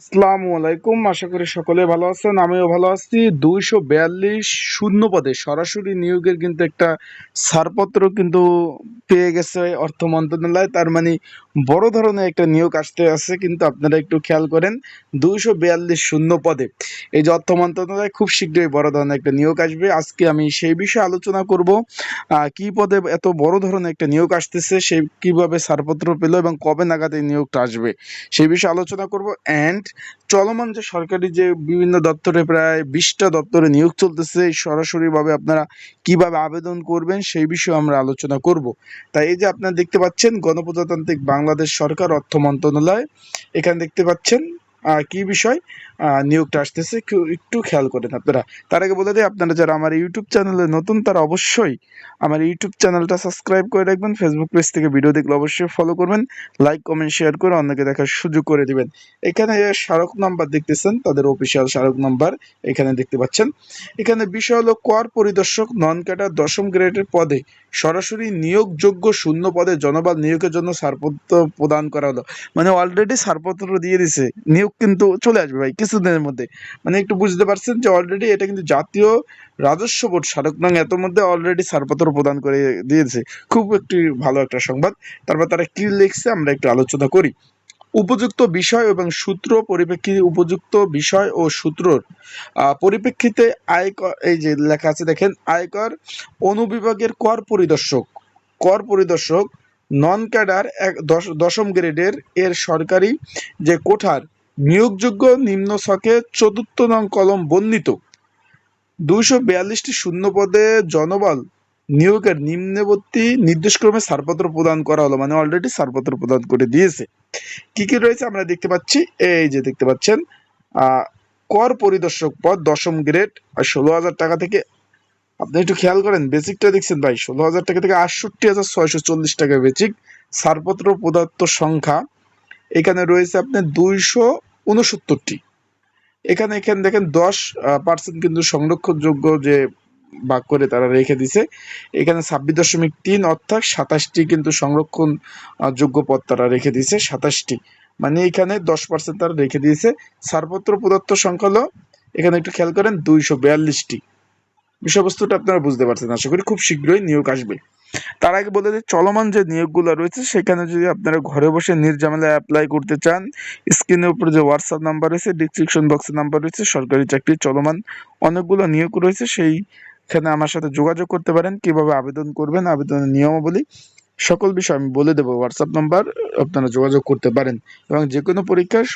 আসসালামু আলাইকুম, আশা করি সকলে ভালো আছেন, আমিও ভালো আছি। দুইশো বিয়াল্লিশ শূন্য পদে সরাসরি নিয়োগের কিন্তু একটা ছাড়পত্র কিন্তু পেয়ে গেছে অর্থ মন্ত্রণালয়, তার মানে বড় ধরনের একটা নিয়োগ আসতে আছে, কিন্তু আপনারা একটু খেয়াল করেন, দুইশো বিয়াল্লিশ শূন্য পদে। এই যে অর্থ মন্ত্রণালয় খুব শীঘ্রই বড় ধরনের একটা নিয়োগ আসবে। আজকে আমি সেই বিষয়ে আলোচনা করব কি পদে এত বড় ধরনের একটা নিয়োগ আসতেছে, সে কীভাবে ছাড়পত্র পেল এবং কবে নাগাদ এই নিয়োগটা আসবে, সেই বিষয়ে আলোচনা করব। অ্যান্ড চলমান যে সরকারি যে বিভিন্ন দপ্তরে প্রায় বিশটা দপ্তরে নিয়োগ চলতেছে সরাসরিভাবে আপনারা কীভাবে আবেদন করবেন, সেই বিষয়ে আমরা আলোচনা করব। তাই এই যে আপনারা দেখতে পাচ্ছেন, গণপ্রজাতান্ত্রিক বাংলাদেশ সরকার অর্থ মন্ত্রণালয়। এখানে দেখতে পাচ্ছেন কি বিষয়? নিয়োগটা আসতেছে। একটু খেয়াল করেন আপনারা। তার আগে বলে দিই, আপনারা যারা আমার ইউটিউব চ্যানেলে নতুন, তারা অবশ্যই আমার ইউটিউব চ্যানেলটা সাবস্ক্রাইব করে রাখবেন। ফেসবুক পেজ থেকে ভিডিও দেখলে অবশ্যই ফলো করবেন। লাইক কমেন্ট শেয়ার করে অন্যকে দেখার সুযোগ করে দিবেন। এখানে স্মারক নাম্বার দেখতেছেন, তাদের অফিসিয়াল স্মারক নাম্বার এখানে দেখতে পাচ্ছেন। এখানে বিষয় হলো, কর পরিদর্শক নন ক্যাডার দশম গ্রেডের পদে সরাসরি নিয়োগযোগ্য শূন্য পদে জনবল নিয়োগের জন্য ছাড়পত্র প্রদান করা হলো। মানে অলরেডি ছাড়পত্র দিয়ে দিছে। নিয়োগ কিন্তু চলে আসবে ভাই কিছুদিনের মধ্যে। মানে একটু বুঝতে পারছেন যে অলরেডি এটা কিন্তু জাতীয় রাজস্ব বোর্ড স্মারক নং এত মধ্যে অলরেডি ছাড়পত্র প্রদান করে দিয়েছে। খুব একটি ভালো একটা সংবাদ। তারপর তারা কি লিখছে আমরা একটু আলোচনা করি। উপযুক্ত বিষয় এবং সূত্র পরিপ্রেক্ষিতে উপযুক্ত বিষয় ও সূত্রর পরিপ্রেক্ষিতে আয়কর, এই যে লেখা আছে দেখেন, আয়কর অনুবিভাগের কর পরিদর্শক। কর পরিদর্শক নন ক্যাডার এক, দশ- দশম গ্রেডের এর সরকারি যে কোঠার নিয়োগযোগ্য নিম্ন ছকে চতুর্থ নং কলম বর্ণিত। দুইশো বিয়াল্লিশটি শূন্য পদে জনবল নিয়োগের নিম্নবর্তী নির্দেশক্রমে ছাড়পত্র প্রদান করা হলো মানে অলরেডি ছাড়পত্র প্রদান করে দিয়েছে। কি কি রয়েছে আমরা দেখতে পাচ্ছি? এই যে দেখতে পাচ্ছেন কর পরিদর্শক পদ দশম গ্রেড আর ষোলো হাজার টাকা থেকে, আপনি একটু খেয়াল করেন বেসিকটা দেখছেন ভাই, ষোলো হাজার টাকা থেকে আটষট্টি হাজার ছয়শো চল্লিশ টাকা বেসিক ছাড়পত্র পদার্থ সংখ্যা। এখানে রয়েছে আপনার দুইশো উনসত্তরটি এখানে এখানে দেখেন দশ পার্সেন্ট কিন্তু সংরক্ষণযোগ্য যে ভাগ করে তারা রেখে দিছে। এখানে ছাব্বিশ দশমিক তিন অর্থাৎ সাতাশটি কিন্তু সংরক্ষণ যোগ্য পদ তারা রেখে দিয়েছে সাতাশটি। মানে এখানে দশ পার্সেন্ট তারা রেখে দিয়েছে। ছাড়পত্র প্রদত্ত সংখ্যা হলো, এখানে একটু খেয়াল করেন, দুইশো বিয়াল্লিশটি। বিষয়বস্তুটা আপনারা বুঝতে পারছেন, আশা করি খুব শীঘ্রই নিয়োগ আসবে। তার আগে বলে দিই, চলমান যে নিয়োগগুলো রয়েছে, সেখানে যদি আপনারা ঘরে বসে নির্ঝামেলায় অ্যাপ্লাই করতে চান স্ক্রিনের উপরে যে হোয়াটসঅ্যাপ নাম্বার রয়েছে ডিসক্রিপশন বক্সের নাম্বার রয়েছে, সরকারি চাকরি চলমান অনেকগুলো নিয়োগ রয়েছে, সেইখানে আমার সাথে যোগাযোগ করতে পারেন, কীভাবে আবেদন করবেন, আবেদনের নিয়মাবলী, সকল বিষয় আমি বলে দেবো হোয়াটসঅ্যাপ নাম্বার আপনারা যোগাযোগ করতে পারেন এবং যে কোনো পরীক্ষার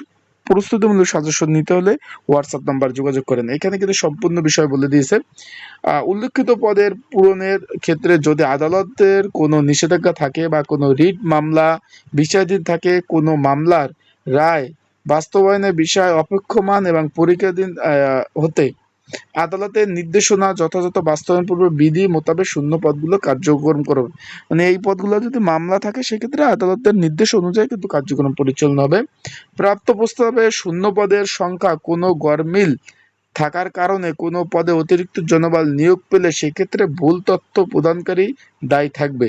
প্রস্তুতিমূলক সাজেশন নিতে হলে হোয়াটসঅ্যাপ নাম্বার যোগাযোগ করেন। এখানে কিন্তু সম্পূর্ণ বিষয় বলে দিয়েছে উল্লেখিত পদের পূরণের ক্ষেত্রে যদি আদালতের কোনো নিষেধাজ্ঞা থাকে বা কোনো রিট মামলা বিচারাধীন থাকে, কোনো মামলার রায় বাস্তবায়নের বিষয় অপেক্ষমান এবং পরীক্ষাধীন হতে আদালতের নির্দেশনা, যথাযথ বাস্তবায়ন পূর্ব বিধি মোতাবেক শূন্য পদগুলো কার্যক্রম করবে মানে এই পদগুলো যদি মামলা থাকে, সেক্ষেত্রে আদালতের নির্দেশ অনুযায়ী কিন্তু কার্যক্রম পরিচালনা হবে। প্রাপ্ত প্রস্তাবে শূন্য পদের সংখ্যা কোনো গরমিল থাকার কারণে কোনো পদে অতিরিক্ত জনবল নিয়োগ পেলে সেক্ষেত্রে ভুল তথ্য প্রদানকারী দায়ী থাকবে।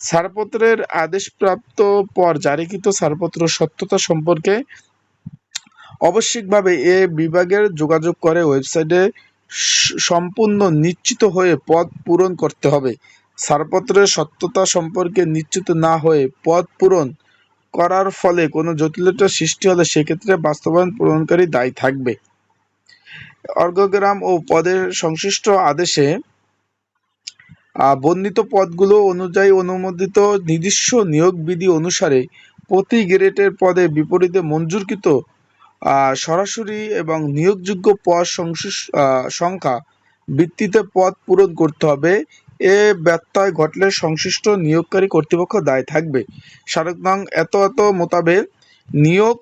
ছাড়পত্রের আদেশপ্রাপ্ত পর জারিকৃত ছাড়পত্র সত্যতা সম্পর্কে আবশ্যিকভাবে এ বিভাগের যোগাযোগ করে ওয়েবসাইটে সম্পূর্ণ নিশ্চিত হয়ে পদ পূরণ করতে হবে। ছাড়পত্রের সত্যতা সম্পর্কে নিশ্চিত না হয়ে পদ পূরণ করার ফলে কোনো জটিলতা সৃষ্টি হলে সেক্ষেত্রে বাস্তবায়ন পূরণকারী দায়ী থাকবে। অর্গগ্রাম ও পদের সংশ্লিষ্ট আদেশে বর্ণিত পদগুলো অনুযায়ী অনুমোদিত নিজস্ব নিয়োগ বিধি অনুসারে প্রতি গ্রেডের পদে বিপরীতে মঞ্জুরকৃত সরাসরি এবং নিয়োগযোগ্য পদ সংখ্যা ভিত্তিতে পদ পূরণ করতে হবে। এ ব্যত্যয় ঘটলে সংশ্লিষ্ট নিয়োগকারী কর্তৃপক্ষ দায় থাকবে। স্মারক নং এত এত মোতাবেক নিয়োগ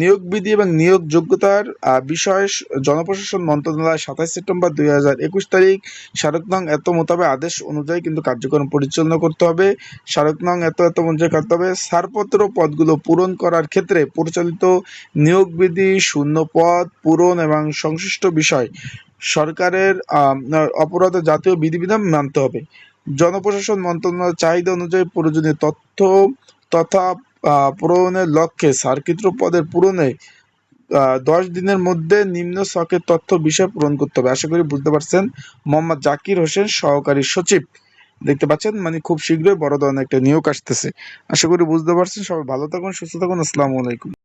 নিয়োগ বিধি এবং নিয়োগ যোগ্যতার বিষয়ে জনপ্রশাসন মন্ত্রণালয় সাতাশ সেপ্টেম্বর দুই হাজার একুশ তারিখ স্মারক নং এত মোতাবেক আদেশ অনুযায়ী কিন্তু কার্যক্রম পরিচালনা করতে হবে। স্মারক নং এত এত অনুযায়ী করতে হবে। ছাড়পত্র পদগুলো পূরণ করার ক্ষেত্রে পরিচালিত নিয়োগ বিধি শূন্য পদ পূরণ এবং সংশ্লিষ্ট বিষয় সরকারের অপরাধ জাতীয় বিধিবিধান মানতে হবে। জনপ্রশাসন মন্ত্রণালয়ের চাহিদা অনুযায়ী প্রয়োজনীয় তথ্য তথা পূরণের লক্ষ্যে সার্কিত্র পদের পূরণে দশ দিনের মধ্যে নিম্ন সকের তথ্য বিষয় পূরণ করতে হবে। আশা করি বুঝতে পারছেন। মোহাম্মদ জাকির হোসেন, সহকারী সচিব। দেখতে পাচ্ছেন? মানে খুব শীঘ্রই বড় ধরনের একটা নিয়োগ আসতেছে। আশা করি বুঝতে পারছেন। সবাই ভালো থাকুন, সুস্থ থাকুন। আসসালামু আলাইকুম।